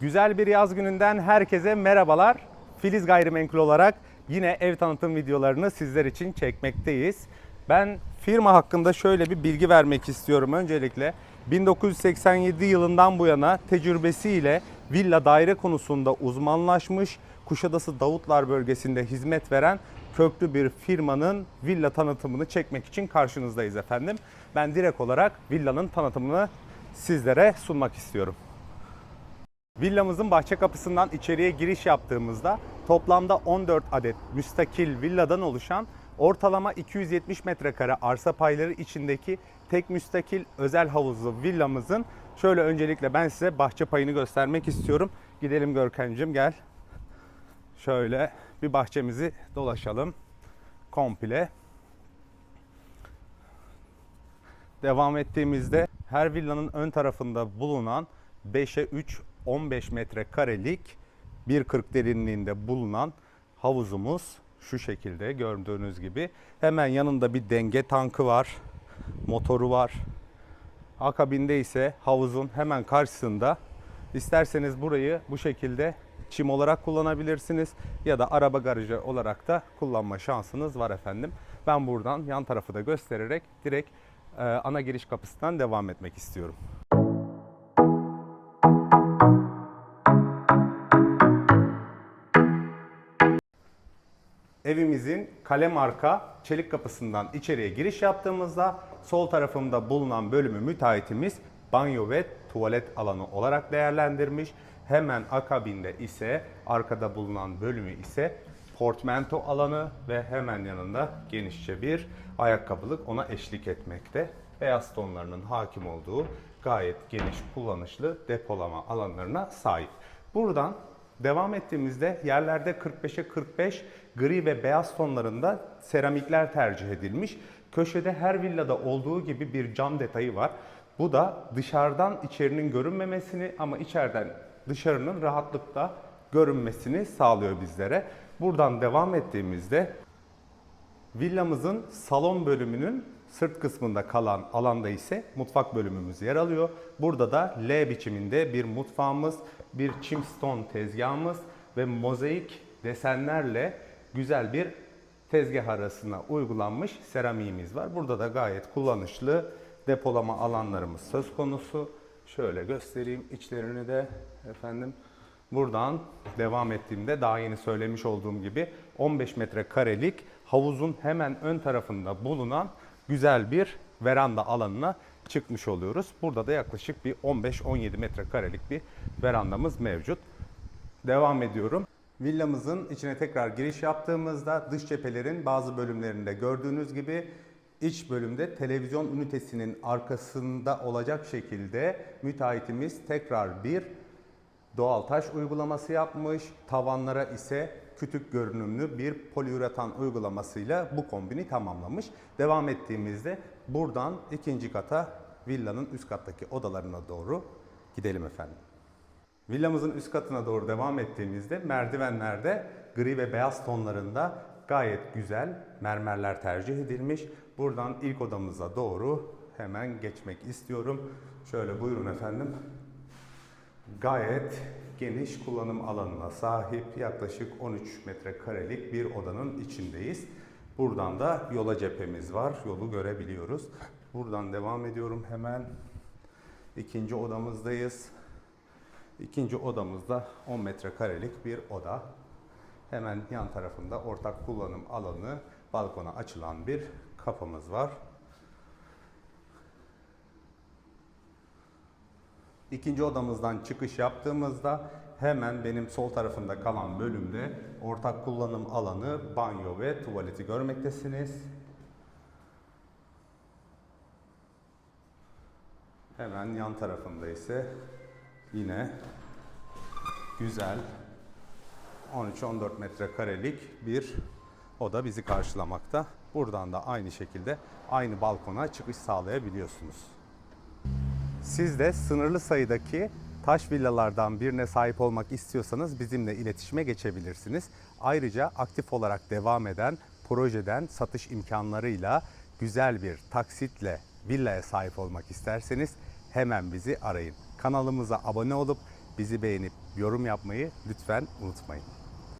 Güzel bir yaz gününden herkese merhabalar. Filiz Gayrimenkul olarak yine ev tanıtım videolarını sizler için çekmekteyiz. Ben firma hakkında şöyle bir bilgi vermek istiyorum öncelikle. 1987 yılından bu yana tecrübesiyle villa daire konusunda uzmanlaşmış, Kuşadası Davutlar bölgesinde hizmet veren köklü bir firmanın villa tanıtımını çekmek için karşınızdayız efendim. Ben direkt olarak villanın tanıtımını sizlere sunmak istiyorum. Villamızın bahçe kapısından içeriye giriş yaptığımızda toplamda 14 adet müstakil villadan oluşan ortalama 270 metrekare arsa payları içindeki tek müstakil özel havuzlu villamızın şöyle öncelikle ben size bahçe payını göstermek istiyorum. Gidelim Görkemciğim gel. Şöyle bir bahçemizi dolaşalım komple. Devam ettiğimizde her villanın ön tarafında bulunan 5'e 3 15 metrekarelik 1.40 derinliğinde bulunan havuzumuz şu şekilde gördüğünüz gibi. Hemen yanında bir denge tankı var. Motoru var. Akabinde ise havuzun hemen karşısında isterseniz burayı bu şekilde çim olarak kullanabilirsiniz ya da araba garajı olarak da kullanma şansınız var efendim. Ben buradan yan tarafı da göstererek direkt e, ana giriş kapısından devam etmek istiyorum. Evimizin kale marka çelik kapısından içeriye giriş yaptığımızda sol tarafımda bulunan bölümü müteahhitimiz banyo ve tuvalet alanı olarak değerlendirmiş. Hemen akabinde ise arkada bulunan bölümü ise portmanto alanı ve hemen yanında genişçe bir ayakkabılık ona eşlik etmekte. Beyaz tonlarının hakim olduğu gayet geniş kullanışlı depolama alanlarına sahip. Buradan Devam ettiğimizde yerlerde 45'e 45 gri ve beyaz tonlarında seramikler tercih edilmiş. Köşede her villada olduğu gibi bir cam detayı var. Bu da dışarıdan içerinin görünmemesini ama içeriden dışarının rahatlıkla görünmesini sağlıyor bizlere. Buradan devam ettiğimizde Villamızın salon bölümünün sırt kısmında kalan alanda ise mutfak bölümümüz yer alıyor. Burada da L biçiminde bir mutfağımız, bir chimstone tezgahımız ve mozaik desenlerle güzel bir tezgah arasına uygulanmış seramiğimiz var. Burada da gayet kullanışlı depolama alanlarımız söz konusu. Şöyle göstereyim içlerini de efendim. Buradan devam ettiğimde daha yeni söylemiş olduğum gibi 15 metrekarelik havuzun hemen ön tarafında bulunan güzel bir veranda alanına çıkmış oluyoruz. Burada da yaklaşık bir 15-17 metrekarelik bir verandamız mevcut. Devam ediyorum. Villamızın içine tekrar giriş yaptığımızda dış cephelerin bazı bölümlerinde gördüğünüz gibi iç bölümde televizyon ünitesinin arkasında olacak şekilde müteahhitimiz tekrar bir doğal taş uygulaması yapmış. Tavanlara ise kütük görünümlü bir poliüretan uygulamasıyla bu kombini tamamlamış. Devam ettiğimizde buradan ikinci kata villanın üst kattaki odalarına doğru gidelim efendim. Villamızın üst katına doğru devam ettiğimizde merdivenlerde gri ve beyaz tonlarında gayet güzel mermerler tercih edilmiş. Buradan ilk odamıza doğru hemen geçmek istiyorum. Şöyle buyurun efendim gayet geniş kullanım alanına sahip yaklaşık 13 metrekarelik bir odanın içindeyiz. Buradan da yola cephemiz var. Yolu görebiliyoruz. Buradan devam ediyorum hemen. ikinci odamızdayız. İkinci odamızda 10 metrekarelik bir oda. Hemen yan tarafında ortak kullanım alanı, balkona açılan bir kapımız var. İkinci odamızdan çıkış yaptığımızda hemen benim sol tarafımda kalan bölümde ortak kullanım alanı, banyo ve tuvaleti görmektesiniz. Hemen yan tarafımda ise yine güzel 13-14 metrekarelik bir oda bizi karşılamakta. Buradan da aynı şekilde aynı balkona çıkış sağlayabiliyorsunuz. Siz de sınırlı sayıdaki taş villalardan birine sahip olmak istiyorsanız bizimle iletişime geçebilirsiniz. Ayrıca aktif olarak devam eden projeden satış imkanlarıyla güzel bir taksitle villaya sahip olmak isterseniz hemen bizi arayın. Kanalımıza abone olup bizi beğenip yorum yapmayı lütfen unutmayın.